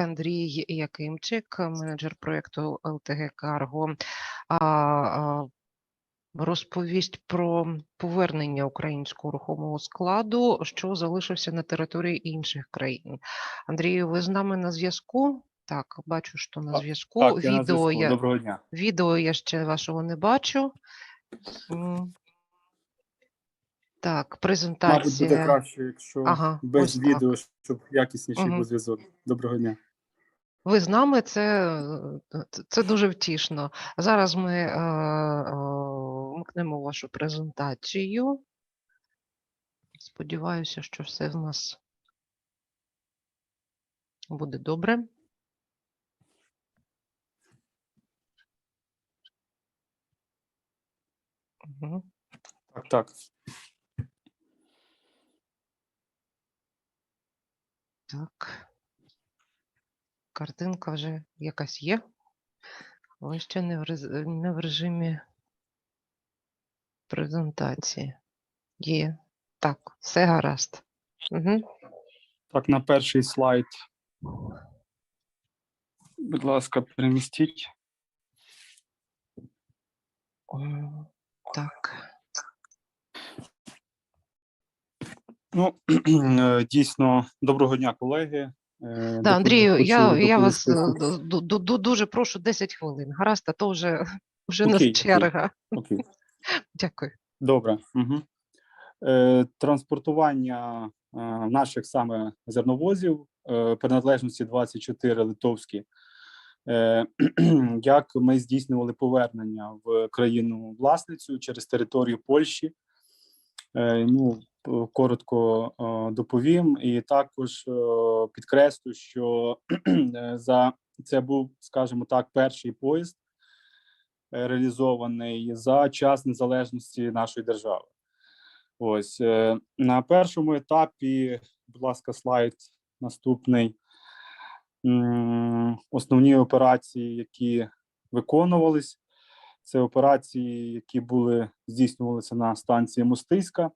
Андрій Якимчик, менеджер проєкту ЛТГ Карго, розповість про повернення українського рухомого складу, що залишився на території інших країн. Андрію, ви з нами на зв'язку? Так, бачу, що на зв'язку. Так, я на Відео я Доброго дня. Відео я ще вашого не бачу. Так, Мабуть, буде краще, якщо Ага, без ось так. відео, щоб якісніший Мгм. був зв'язок. Доброго дня. Ви з нами, це, е, це дуже втішно. Зараз ми е, е, вмкнемо вашу презентацію. Сподіваюся, що все в нас буде добре. Мгм. Так, так. Так. Картинка вже якась є, але ще не в, рез- не в режимі презентації. Є. Так, все гаразд. Угу. Так, на перший слайд. Будь ласка, перемістіть. Так. Ну, е, дійсно, доброго дня, колеги. Е, Да, Андрію, я, я вас е, ду- ду- ду- дуже прошу 10 хвилин. Гаразд, а то вже, вже Окей, окей. черга. Окей. Дякую. Добре. Угу. Е, транспортування е, наших саме зерновозів е, приналежності 24 литовські. Е, як ми здійснювали повернення в країну власницю через територію Польщі? Е, ну, коротко е, доповім, і також е, підкреслю, що е, за це був, скажімо так, перший поїзд реалізований за час незалежності нашої держави. Ось на першому етапі, будь ласка, слайд наступний. Основні операції, які виконувались, це операції, які були здійснювалися на станції Мостиська.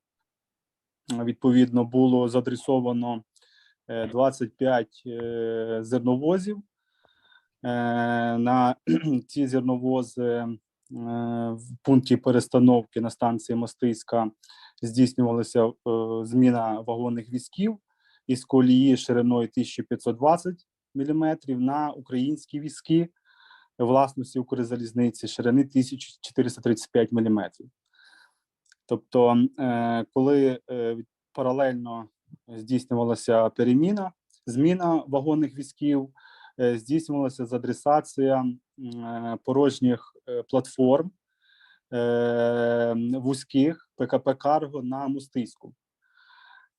Е, Відповідно, було задресовано е, 25 е, зерновозів. Е, На ці зерновози е, в пункті перестановки на станції Мостиська здійснювалася е, зміна вагонних візків із колії шириною 1520 мм на українські візки власності Укрзалізниці ширини 1435 мм. Тобто, е, коли е, паралельно здійснювалася переміна, зміна вагонних візків, е, здійснювалася задресація порожніх платформ вузьких ПКП Карго на Мустиську,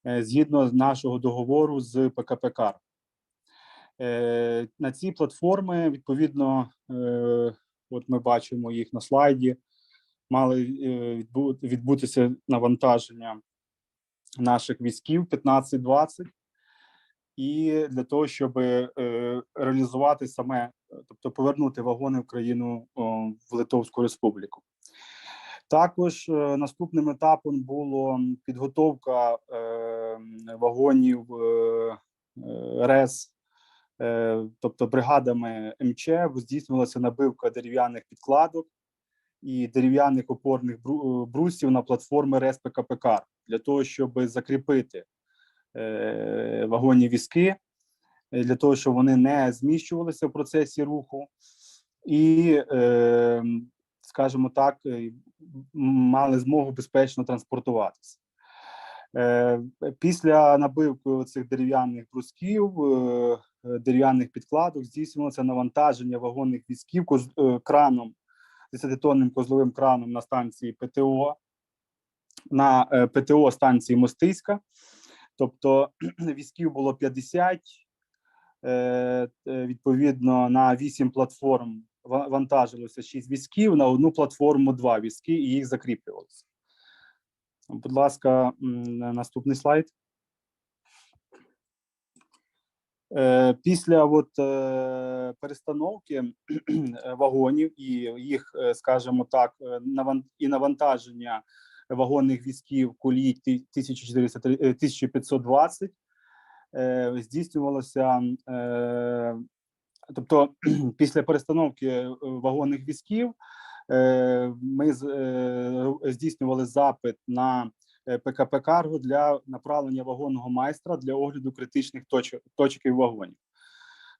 згідно нашого договору з ПКП Карго. На ці платформи, відповідно, от ми бачимо їх на слайді, мали е, відбутися навантаження наших військів 15-20, і для того, щоб е, реалізувати саме, е, тобто повернути вагони в країну в Литовську Республіку. Також наступним етапом було підготовка вагонів РЕС, тобто бригадами МЧ, здійснювалася набивка дерев'яних підкладок і дерев'яних опорних брусів на платформи РЕС ПКПК для того, щоб закріпити е, вагонні візки, е, для того, щоб вони не зміщувалися в процесі руху, і, е, скажімо так, е, мали змогу безпечно транспортуватися. Е, Після набивки цих дерев'яних брусків, е, е, дерев'яних підкладок здійснювалося навантаження вагонних візків е, краном, 10-тонним козловим краном на станції ПТО, на е, ПТО станції Мостиська. Тобто візків було 50, е, е, відповідно, на 8 платформ вантажилося 6 візків, на одну платформу 2 візки, і їх закріплювалося. Будь ласка, наступний слайд. Е, Після от, е, перестановки вагонів і їх, е, скажімо так, е, і навантаження вагонних візків колії 1400 е, 1520, е, здійснювалося, е, тобто після перестановки е, вагонних візків, е, ми е, здійснювали запит на е, ПКП Карго для направлення вагонного майстра для огляду критичних точок, і вагонів.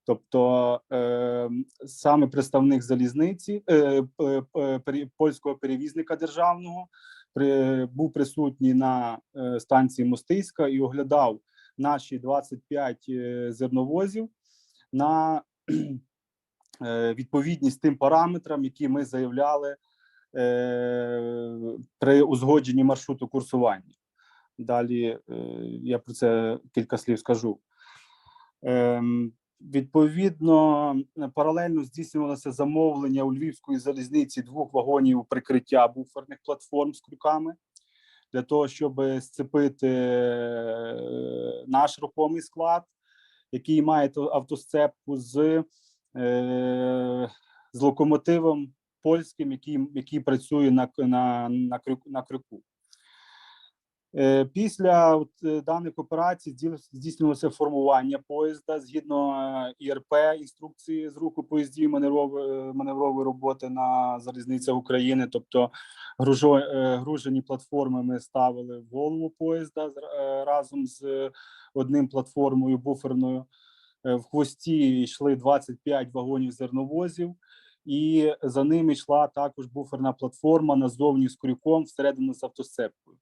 Тобто е, саме представник залізниці е, е, е, польського перевізника державного при, був присутній на е, станції Мостиська і оглядав наші 25 е, зерновозів на е, відповідність тим параметрам, які ми заявляли е, при узгодженні маршруту курсування. Далі е, я про це кілька слів скажу. Ем, Відповідно, паралельно здійснювалося замовлення у Львівської залізниці двох вагонів прикриття буферних платформ з крюками для того, щоб сцепити е, наш рухомий склад, який має автосцепку з, е, з локомотивом польським, який, який працює на, на, на, на крюку. Е, Після е, даних операцій здійснювалося формування поїзда згідно е, ІРП інструкції з руху поїздів маневрової, маневрової роботи на залізницях України. Тобто гружо, гружені платформи ми ставили в голову поїзда разом з одним платформою буферною. В хвості йшли 25 вагонів зерновозів, і за ними йшла також буферна платформа назовні з крюком всередину з автосцепкою.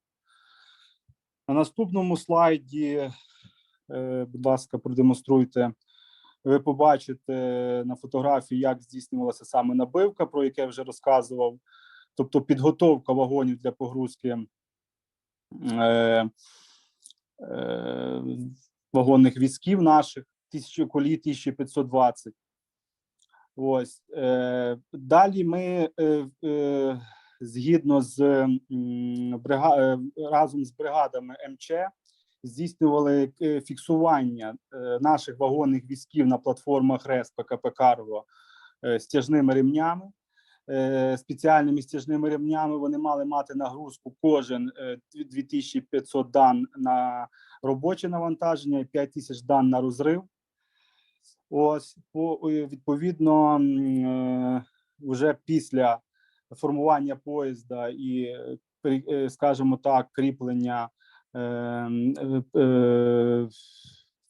На наступному слайді, е, будь ласка, продемонструйте. Ви побачите на фотографії, як здійснювалася саме набивка, про яке я вже розказував. Тобто підготовка вагонів для погрузки е, е, вагонних візків наших, тисячі колій 1520. Ось е, далі ми е, е, згідно з разом з бригадами МЧ здійснювали фіксування наших вагонних візків на платформах РЕС ПКП Карго стяжними ремнями. Спеціальними стяжними ремнями вони мали мати нагрузку кожен е, 2500 дан на робоче навантаження і 5000 дан на розрив. Ось по е, відповідно, е, вже після формування поїзда і, е, скажімо так, кріплення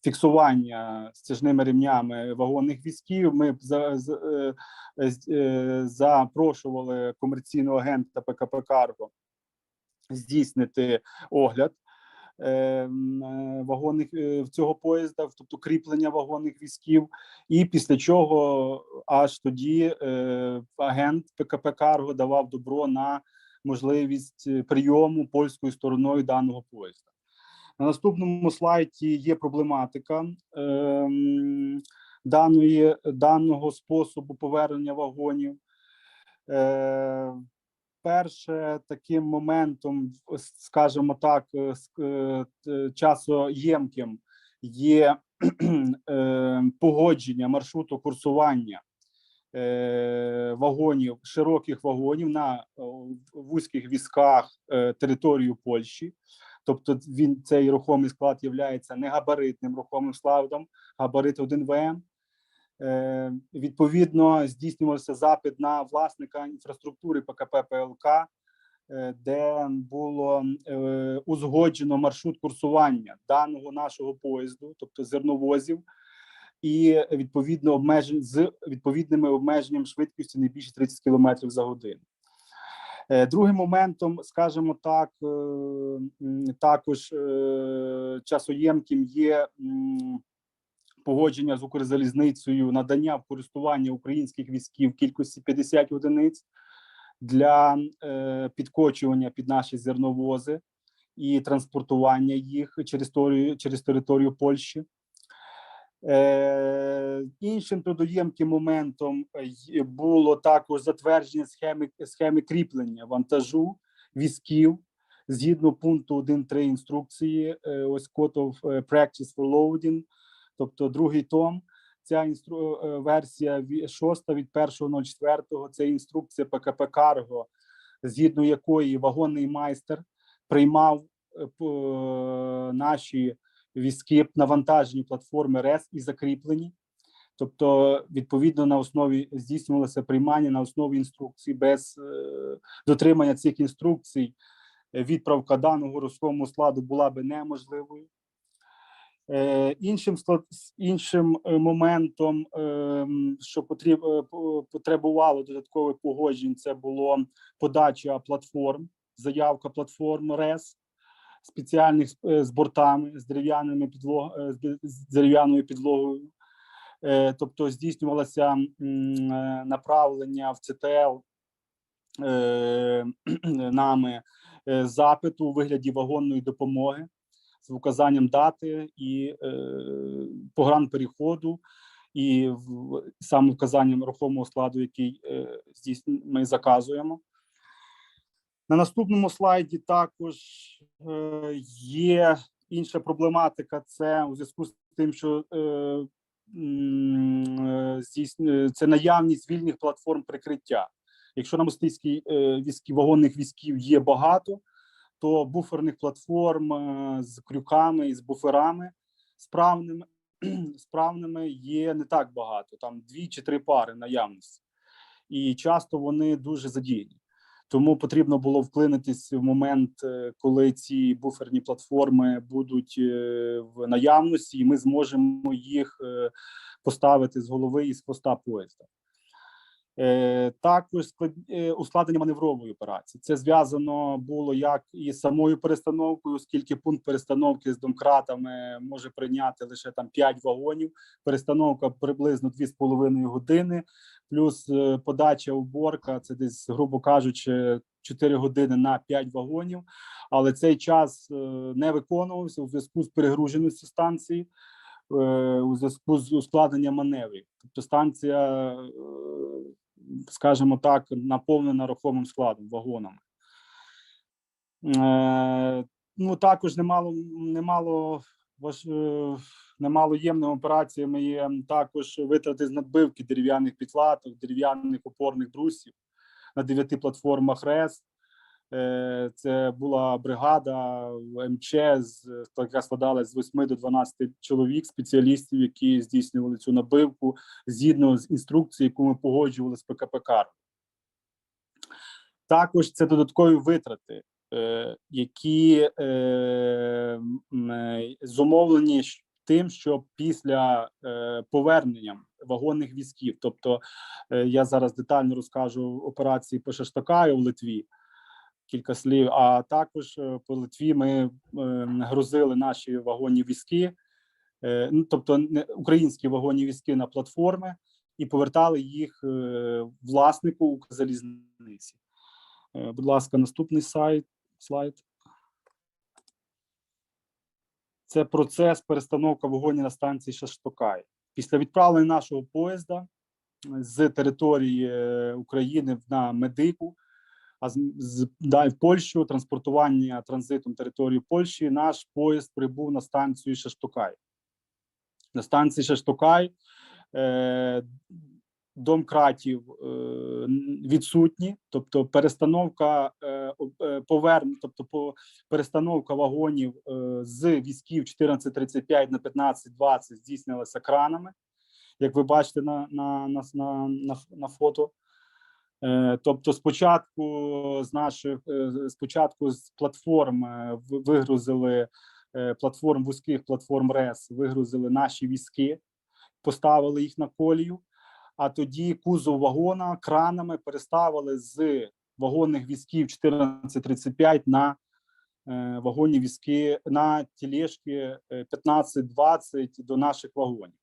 фіксування стяжними ремнями вагонних візків. Ми запрошували комерційного агента ПКП Карго здійснити огляд вагонних е, в цього поїзда, тобто кріплення вагонних візків, і після чого аж тоді е, агент ПКП Карго давав добро на можливість е, прийому польською стороною даного поїзда. На наступному слайді є проблематика е, даної даного способу повернення вагонів. Е, перше таким моментом, скажімо так, е, е, часоємким є е, погодження маршруту курсування вагонів, широких вагонів на вузьких візках територію Польщі. Тобто він цей рухомий склад є негабаритним рухомим складом, габарит 1 ВМ. Е, відповідно, здійснювався запит на власника інфраструктури ПКП ПЛК, е, де було е, узгоджено маршрут курсування даного нашого поїзду, тобто зерновозів, і відповідно обмежень з відповідними обмеженням швидкості не більше 30 км за годину. Другим моментом, скажімо так, також часоємким є погодження з Укрзалізницею надання в користування українських військів кількості 50 одиниць для е, підкочування під наші зерновози і транспортування їх через територію, через територію Польщі. Е, іншим трудоємким моментом було також затвердження схеми, схеми кріплення вантажу візків згідно пункту 1.3 інструкції, е, ось Code of е, Practice for Loading, тобто другий том. Ця інстру... е, версія ві- шоста від 1.04, це інструкція ПКП Карго, згідно якої вагонний майстер приймав е, наші візки навантажені платформи РЕС і закріплені. Тобто, відповідно, на основі здійснювалося приймання на основі інструкцій без е, дотримання цих інструкцій. е, Відправка даного рухомого складу була би неможливою. Е, іншим іншим е, моментом, ем, що потріб, е, потребувало додаткових погоджень, це було подача платформ, заявка платформ РЕС спеціальних з- е, бортами, з дерев'яними підлог, е, з дерев'яною підлогою. Е, Тобто здійснювалося е, направлення в ЦТЛ е, нами е, запиту у вигляді вагонної допомоги з указанням дати і е, погранпереходу, і в, саме вказанням рухомого складу, який е, ми заказуємо. На наступному слайді також е, є інша проблематика. Це у зв'язку з тим, що це наявність вільних платформ прикриття. Якщо на мостицькій візкі вагонних візків є багато, то буферних платформ е, з крюками і з буферами справними, справними є не так багато. Там дві чи три пари наявності, і часто вони дуже задіяні. Тому потрібно було вклинитись в момент, е, коли ці буферні платформи будуть е, в наявності, і ми зможемо їх поставити з голови і з хвоста поїзда. Е, Також е, ускладнення маневрової операції. Це зв'язано було як із самою перестановкою, оскільки пункт перестановки з домкратами може прийняти лише там 5 вагонів. Перестановка приблизно 2,5 години, плюс е, подача уборка. Це десь, грубо кажучи, 4 години на 5 вагонів. Але цей час не виконувався у зв'язку з перегруженістю станції, у зв'язку з ускладненням маневрів. Тобто станція, е, скажімо так, наповнена рухомим складом, вагонами. Е, Ну, також немало, немало, важ, е, немало ємними операціями є також витрати з надбивки дерев'яних підлаток, дерев'яних опорних брусів на дев'яти платформах РЕС. Е, Це була бригада МЧ, з- яка складалась з 8 до 12 чоловік, спеціалістів, які здійснювали цю набивку згідно з інструкцією, яку ми погоджували з ПКПК. Також це додаткові витрати, е, які е, зумовлені тим, що після повернення вагонних візків, тобто я зараз детально розкажу операції по Шаштакаю в Литві, кілька слів. А також е, по Литві ми е, грузили наші вагонні візки, е, ну тобто українські вагонні візки на платформи і повертали їх власнику Укрзалізниці. Е, Будь ласка, наступний сайт, слайд. Це процес перестановка вагонів на станції Шаштокай. Після відправлення нашого поїзда з території України на Медику, а з, далі в Польщу транспортування транзитом території Польщі. Наш поїзд прибув на станцію Шаштокай. На станції Шаштокай е, домкратів е, відсутні, тобто перестановка е, е, поверн, тобто по перестановка вагонів е, з візків 1435 на 1520 здійснилася кранами, як ви бачите на, на, на, на, на фото. Е, Тобто, спочатку з наших е, спочатку з платформ е, вигрузили платформ вузьких платформ РЕС, вигрузили наші візки, поставили їх на колію. А тоді кузов вагона кранами переставили з вагонних візків 1435 на вагонні візки на тілешки е, 15-20 до наших вагонів.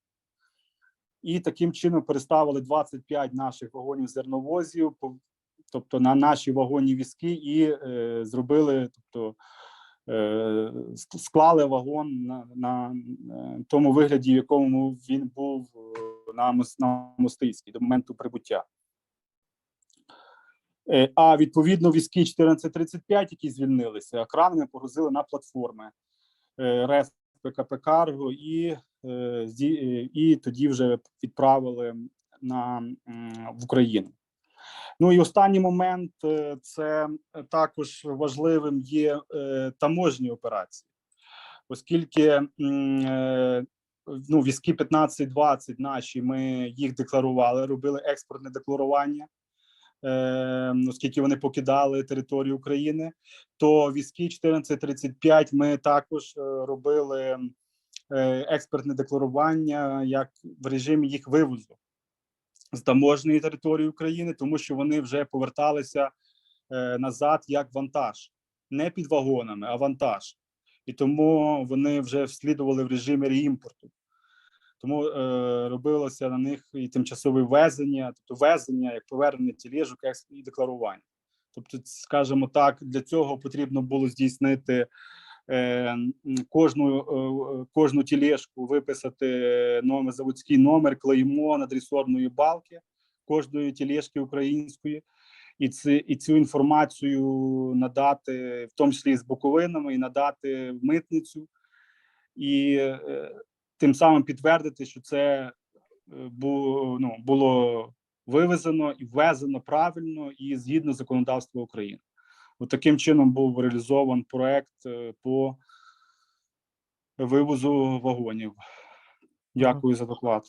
І таким чином переставили 25 наших вагонів зерновозів, тобто на наші вагонні візки, і е, зробили, тобто е, склали вагон на, на е, тому вигляді, в якому він був е, на, на Мостицькій до моменту прибуття. Е, А відповідно візки 1435, які звільнилися, кранами погрузили на платформи РЕС ПКП Карго і, і тоді вже відправили на в Україну. Ну і останній момент е, це також важливим є е, таможні операції. оскільки е, ну, візки 15-20 наші, ми їх декларували, робили експортне декларування, е, оскільки вони покидали територію України, то візки 14-35 ми також е, робили е, експертне декларування як в режимі їх вивозу з таможної території України, тому що вони вже поверталися е, назад як вантаж, не під вагонами, а вантаж. І тому вони вже вслідували в режимі реімпорту. Тому е, робилося на них і тимчасове ввезення, тобто везення, як повернення тілежок екс- і декларування. Тобто, скажімо так, для цього потрібно було здійснити е, кожну, е, е, кожну тілешку, виписати номер, заводський номер, клеймо надрісорної балки кожної тілешки української, і ці, і цю інформацію надати, в тому числі з боковинами, і надати в митницю, і е, тим самим підтвердити, що це е, було, ну, було вивезено і ввезено правильно і згідно законодавства України. От таким чином був реалізован проект е, по вивозу вагонів. Дякую за доклад.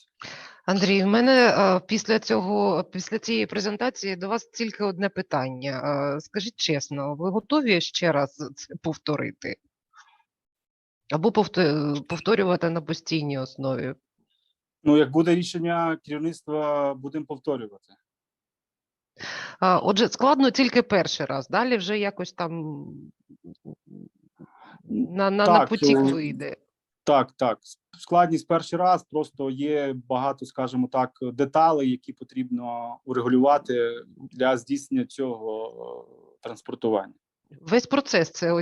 Андрій, в мене е, після цього, після цієї презентації до вас тільки одне питання. Е, Скажіть чесно, ви готові ще раз це повторити? Або повторювати на постійній основі? Ну, як буде рішення керівництва, будемо повторювати. Отже, складно тільки перший раз, далі вже якось там на, на, на потік е, вийде. Так, так. Складність перший раз, просто є багато, скажімо так, деталей, які потрібно урегулювати для здійснення цього е, транспортування. Весь процес це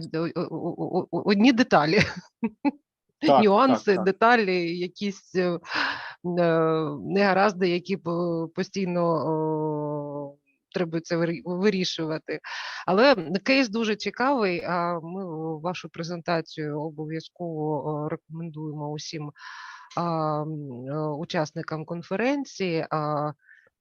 одні деталі. Так, Нюанси, так, так. деталі, якісь е, негаразди, які постійно треба це вирішувати. Але кейс дуже цікавий. А ми вашу презентацію обов'язково рекомендуємо усім учасникам конференції.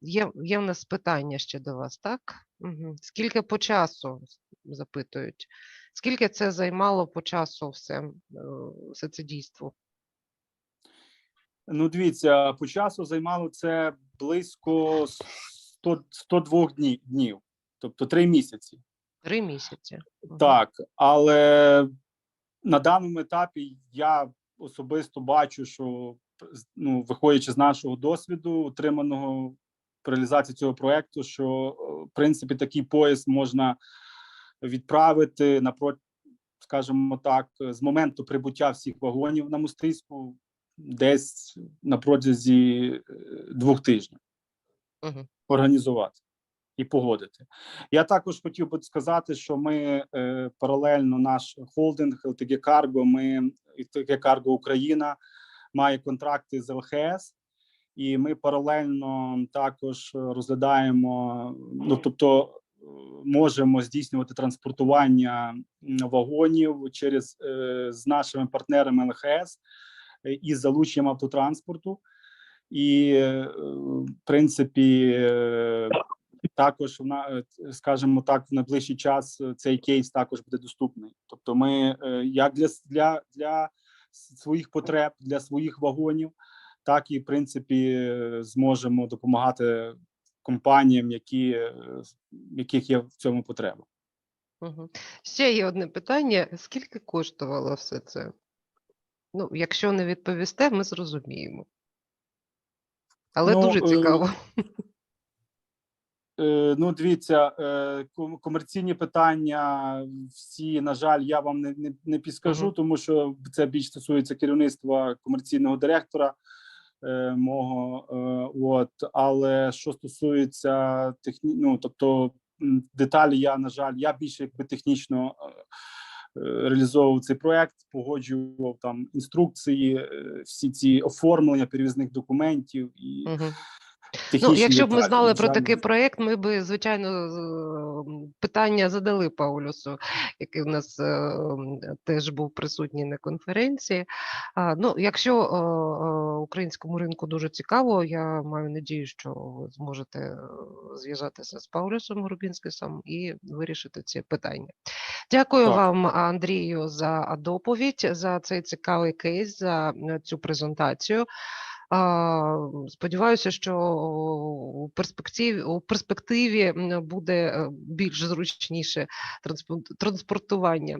Є, є в нас питання ще до вас, так? Угу. Скільки по часу запитують? Скільки це займало по часу все, е, все це дійство? Ну, дивіться, по часу займало це близько 100, 102 дні- днів, тобто три місяці. Три місяці. Так, але на даному етапі я особисто бачу, що ну, виходячи з нашого досвіду, отриманого при реалізації цього проекту, що е, в принципі такий пояс можна відправити напроти, скажімо так, з моменту прибуття всіх вагонів на мостиську десь на протязі е, двох тижнів Мгм. організувати і погодити. Я також хотів би сказати, що ми е, паралельно наш холдинг LTG Cargo, ми LTG Cargo Україна має контракти з ЛХС, і ми паралельно також розглядаємо. Ну тобто, можемо здійснювати транспортування вагонів через е, з нашими партнерами ЛХС е, із залученням автотранспорту. І, е, в принципі, е, також е, скажімо так, в найближчий час цей кейс також буде доступний. Тобто, ми як для для, для своїх потреб, для своїх вагонів, так і в принципі зможемо допомагати компаніям, які яких є в цьому потреба. Мгм. Ще є одне питання: скільки коштувало все це? Ну, якщо не відповісте, ми зрозуміємо. Але Ну, дуже е, цікаво. Е, Ну, дивіться, е, комерційні питання всі, на жаль, я вам не, не, не підскажу, тому що це більш стосується керівництва комерційного директора е, мого. Е, от, але що стосується техні... ну, тобто деталі, я на жаль, я більше якби технічно реалізовував цей проект, погоджував там інструкції, е, всі ці оформлення перевізних документів і Мгм. Ну, якщо б ми знали про такий проект, ми би, звичайно, питання задали Паулюсу, який у нас е, теж був присутній на конференції. Ну, якщо е, е, українському ринку дуже цікаво, я маю надію, що ви зможете зв'язатися з Паулюсом Рубінськисом і вирішити ці питання. Дякую Так. вам, Андрію, за доповідь, за цей цікавий кейс, за цю презентацію. Сподіваюся, що у перспективі у перспективі буде е, більш зручніше транспорт транспортування.